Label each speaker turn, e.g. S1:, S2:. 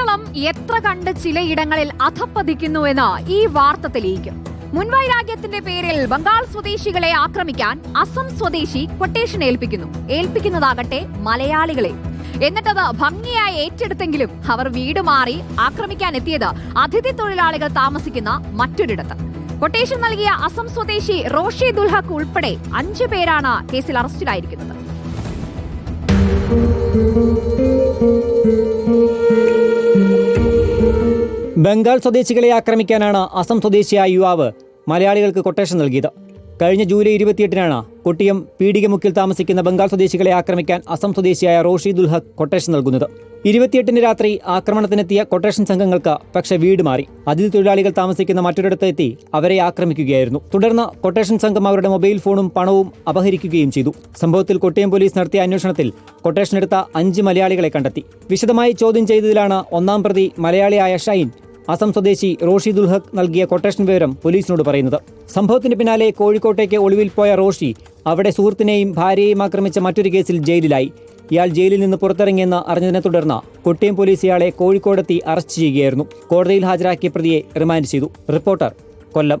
S1: കേരളം എത്ര കണ്ട് ചിലയിടങ്ങളിൽ അധപ്പതിക്കുന്നുവെന്ന് ഈ വാർത്ത തെളിയിക്കും. മുൻവൈരാഗ്യത്തിന്റെ പേരിൽ ബംഗാൾ സ്വദേശികളെ ആക്രമിക്കാൻ അസം സ്വദേശി കൊട്ടേഷൻ ഏൽപ്പിക്കുന്നു. ഏൽപ്പിക്കുന്നതാകട്ടെ മലയാളികളെ. എന്നിട്ടത് ഭംഗിയായി ഏറ്റെടുത്തെങ്കിലും അവർ വീട് മാറി ആക്രമിക്കാൻ എത്തിയത് അതിഥി തൊഴിലാളികൾ താമസിക്കുന്ന മറ്റൊരിടത്ത്. കൊട്ടേഷൻ നൽകിയ അസം സ്വദേശി റോഷി ദുൽഹക്ക് ഉൾപ്പെടെ അഞ്ചു പേരാണ് കേസിൽ അറസ്റ്റിലായിരിക്കുന്നത്.
S2: ബംഗാൾ സ്വദേശികളെ ആക്രമിക്കാനാണ് അസം സ്വദേശിയായ യുവാവ് മലയാളികൾക്ക് കൊട്ടേഷൻ നൽകിയത്. കഴിഞ്ഞ ജൂലൈ ഇരുപത്തിയെട്ടിനാണ് കൊട്ടിയം പീഡികമുക്കിൽ താമസിക്കുന്ന ബംഗാൾ സ്വദേശികളെ ആക്രമിക്കാൻ അസം സ്വദേശിയായ റോഷി ദുൽഹക് കൊട്ടേഷൻ നൽകുന്നത്. ഇരുപത്തിയെട്ടിന് രാത്രി ആക്രമണത്തിനെത്തിയ കൊട്ടേഷൻ സംഘങ്ങൾക്ക് പക്ഷെ വീട് മാറി. അതിഥി തൊഴിലാളികൾ താമസിക്കുന്ന മറ്റൊരിടത്ത് എത്തി അവരെ ആക്രമിക്കുകയായിരുന്നു. തുടർന്ന് കൊട്ടേഷൻ സംഘം അവരുടെ മൊബൈൽ ഫോണും പണവും അപഹരിക്കുകയും ചെയ്തു. സംഭവത്തിൽ കൊട്ടിയം പോലീസ് നടത്തിയ അന്വേഷണത്തിൽ കൊട്ടേഷൻ എടുത്ത അഞ്ച് മലയാളികളെ കണ്ടെത്തി. വിശദമായി ചോദ്യം ചെയ്തതിലാണ് ഒന്നാം പ്രതി മലയാളിയായ ഷൈൻ അസം സ്വദേശി റോഷി ദുൽഹക് നൽകിയ കൊട്ടേഷൻ വിവരം പോലീസിനോട് പറയുന്നത്. സംഭവത്തിന് പിന്നാലെ കോഴിക്കോട്ടേക്ക് ഒളിവിൽ പോയ റോഷി അവിടെ സുഹൃത്തിനെയും ഭാര്യയെയും ആക്രമിച്ച മറ്റൊരു കേസിൽ ജയിലിലായി. ഇയാൾ ജയിലിൽ നിന്ന് പുറത്തിറങ്ങിയെന്ന് അറിഞ്ഞതിനെ തുടർന്ന് കൊട്ടിയം പോലീസ് ഇയാളെ കോഴിക്കോടെത്തി അറസ്റ്റ് ചെയ്യുകയായിരുന്നു. കോടതിയിൽ ഹാജരാക്കിയ പ്രതിയെ റിമാൻഡ് ചെയ്തു. റിപ്പോർട്ടർ കൊല്ലം.